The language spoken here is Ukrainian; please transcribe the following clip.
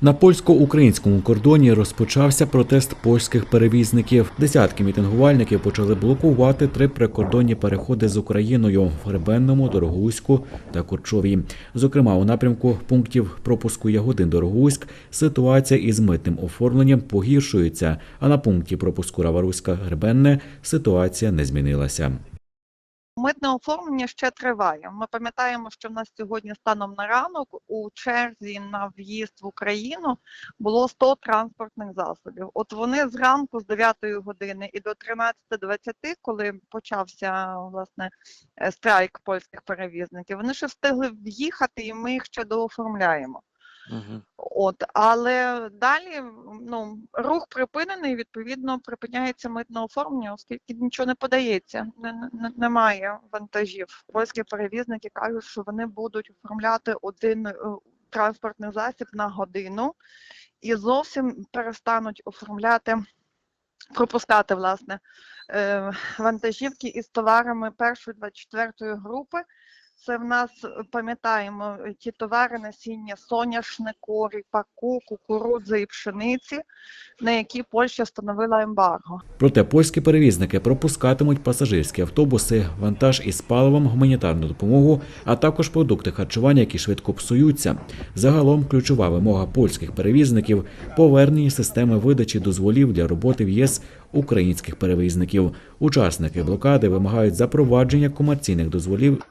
На польсько-українському кордоні розпочався протест польських перевізників. Десятки мітингувальників почали блокувати три прикордонні переходи з Україною Гребенному, Дорогуську та Корчовій. Зокрема, у напрямку пунктів пропуску Ягодин Дорогуськ ситуація із митним оформленням погіршується. А на пункті пропуску Раваруська Гребенне ситуація не змінилася. Митне оформлення ще триває. Ми пам'ятаємо, що в нас сьогодні станом на ранок у черзі на в'їзд в Україну було 100 транспортних засобів. От вони зранку з 9 години і до 13.20, коли почався власне е, страйк польських перевізників, вони ще встигли в'їхати, і ми їх ще дооформляємо. От, але далі ну, рух припинений, відповідно, припиняється митне оформлення, оскільки нічого не подається, не, не, немає вантажів. Польські перевізники кажуть, що вони будуть оформляти один е, транспортний засіб на годину і зовсім перестануть оформляти, пропускати власне е, вантажівки із товарами першої 24 групи. Це в нас пам'ятаємо ті товари насіння соняшнику, ріпаку, кукурудзи і пшениці, на які Польща встановила ембарго. Проте польські перевізники пропускатимуть пасажирські автобуси, вантаж із паливом, гуманітарну допомогу, а також продукти харчування, які швидко псуються. Загалом ключова вимога польських перевізників повернення системи видачі дозволів для роботи в ЄС українських перевізників. Учасники блокади вимагають запровадження комерційних дозволів